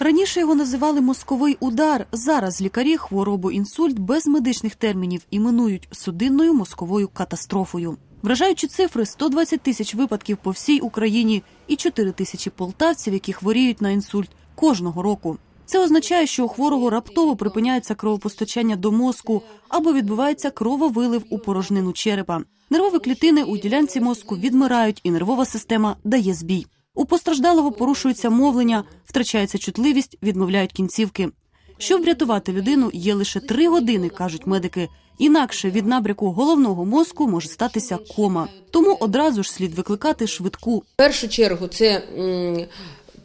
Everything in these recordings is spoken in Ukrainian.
Раніше його називали мозковий удар. Зараз лікарі хворобу інсульт без медичних термінів іменують судинною мозковою катастрофою. Вражаючі цифри 120 тисяч випадків по всій Україні і 4 тисячі полтавців, які хворіють на інсульт кожного року. Це означає, що у хворого раптово припиняється кровопостачання до мозку або відбувається крововилив у порожнину черепа. Нервові клітини у ділянці мозку відмирають, і нервова система дає збій. У постраждалого порушується мовлення, втрачається чутливість, відмовляють кінцівки. Щоб врятувати людину, є лише три години, кажуть медики. Інакше від набряку головного мозку може статися кома. Тому одразу ж слід викликати швидку. В першу чергу це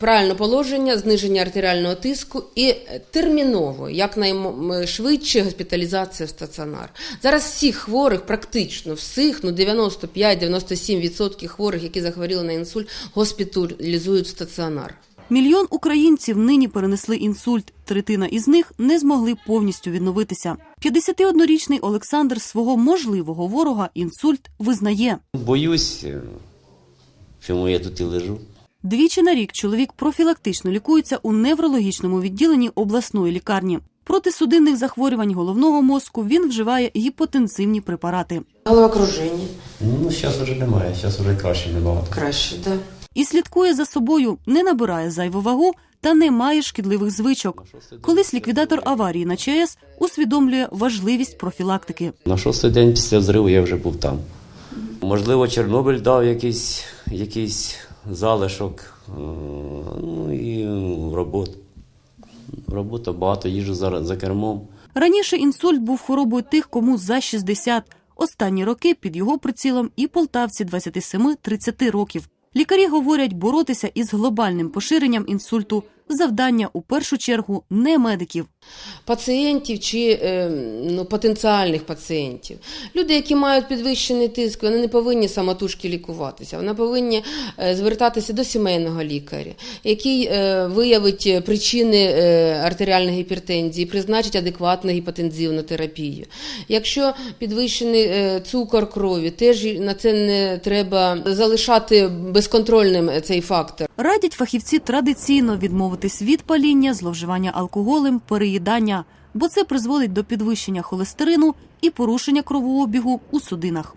правильне положення, зниження артеріального тиску і терміново, якнайшвидше госпіталізація в стаціонар. Зараз всіх хворих, практично всіх, ну 95-97% хворих, які захворіли на інсульт, госпіталізують в стаціонар. Мільйон українців нині перенесли інсульт. Третина із них не змогли повністю відновитися. 51-річний Олександр свого можливого ворога інсульт визнає. Боюсь, е, чому я тут і лежу. Двічі на рік чоловік профілактично лікується у неврологічному відділенні обласної лікарні. Проти судинних захворювань головного мозку він вживає гіпотензивні препарати. Головокруження Ну, зараз вже немає, зараз вже краще набагато. краще, да. І слідкує за собою, не набирає зайву вагу та не має шкідливих звичок. Колись ліквідатор аварії на ЧАЕС усвідомлює важливість профілактики. На шостий день після взриву я вже був там. Можливо, Чорнобиль дав якийсь, якийсь залишок. е, Ну і робота. Робота багато їжу за, за кермом. Раніше інсульт був хворобою тих, кому за 60. Останні роки під його прицілом і полтавці 27-30 років. Лікарі говорять, боротися із глобальним поширенням інсульту завдання у першу чергу не медиків. пацієнтів чи е, ну, потенціальних пацієнтів. Люди, які мають підвищений тиск, вони не повинні самотужки лікуватися. Вони повинні е, звертатися до сімейного лікаря, який е, виявить причини артеріальної гіпертензії, призначить адекватну гіпотензивну терапію. Якщо підвищений цукор крові, теж на це не треба залишати безконтрольним цей фактор. Радять фахівці традиційно відмовитись від паління, зловживання алкоголем, переїдання, бо це призводить до підвищення холестерину і порушення кровообігу у судинах.